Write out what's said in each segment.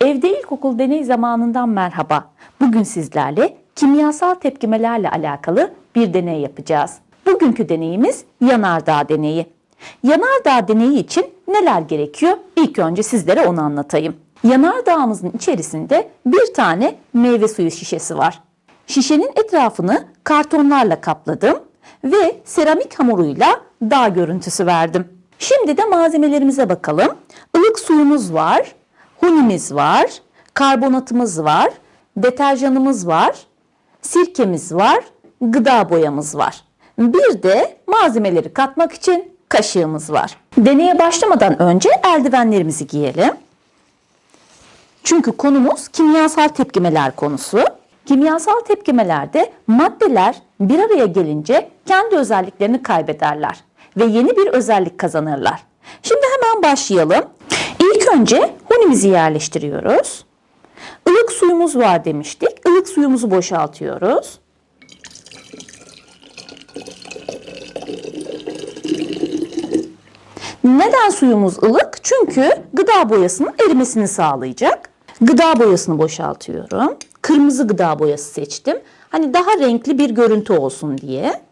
Evde ilkokul deney zamanından merhaba. Bugün sizlerle kimyasal tepkimelerle alakalı bir deney yapacağız. Bugünkü deneyimiz yanardağ deneyi. Yanardağ deneyi için neler gerekiyor? İlk önce sizlere onu anlatayım. Yanardağımızın içerisinde bir tane meyve suyu şişesi var. Şişenin etrafını kartonlarla kapladım ve seramik hamuruyla dağ görüntüsü verdim. Şimdi de malzemelerimize bakalım. Ilık suyumuz var, hunimiz var, karbonatımız var, deterjanımız var, sirkemiz var, gıda boyamız var. Bir de malzemeleri katmak için kaşığımız var. Deneye başlamadan önce eldivenlerimizi giyelim. Çünkü konumuz kimyasal tepkimeler konusu. Kimyasal tepkimelerde maddeler bir araya gelince kendi özelliklerini kaybederler ve yeni bir özellik kazanırlar. Şimdi hemen başlayalım. İlk önce hunimizi yerleştiriyoruz. Ilık suyumuz var demiştik. Ilık suyumuzu boşaltıyoruz. Neden suyumuz ılık? Çünkü gıda boyasının erimesini sağlayacak. Gıda boyasını boşaltıyorum. Kırmızı gıda boyası seçtim. Hani daha renkli bir görüntü olsun diye.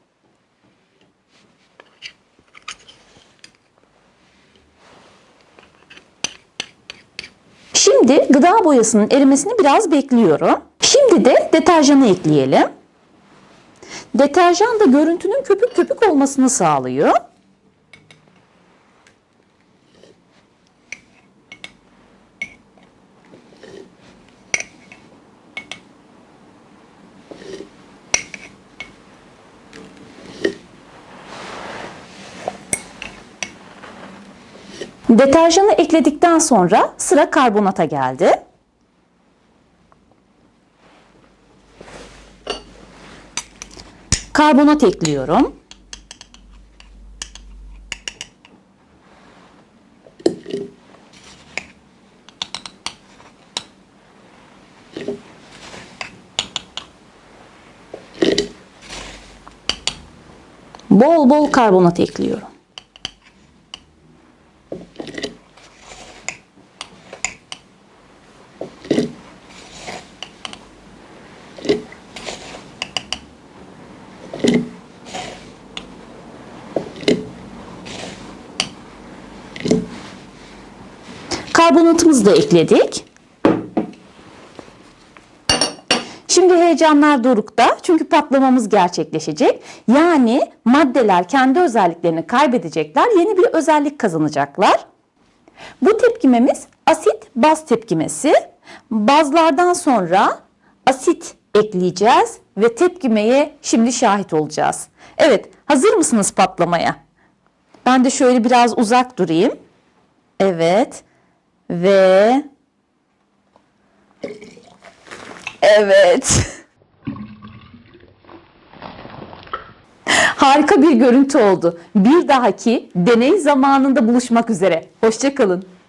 Şimdi gıda boyasının erimesini biraz bekliyorum. Şimdi de deterjanı ekleyelim. Deterjan da görüntünün köpük köpük olmasını sağlıyor. Deterjanı ekledikten sonra sıra karbonata geldi. Karbonat ekliyorum. Bol bol karbonat ekliyorum. Karbonatımızı da ekledik. Şimdi heyecanlar dorukta çünkü patlamamız gerçekleşecek. Yani maddeler kendi özelliklerini kaybedecekler, yeni bir özellik kazanacaklar. Bu tepkimemiz asit baz tepkimesi. Bazlardan sonra asit ekleyeceğiz ve tepkimeye şimdi şahit olacağız. Evet, hazır mısınız patlamaya? Ben de şöyle biraz uzak durayım. Evet. Ve Evet. Harika bir görüntü oldu. Bir dahaki deney zamanında buluşmak üzere. Hoşçakalın.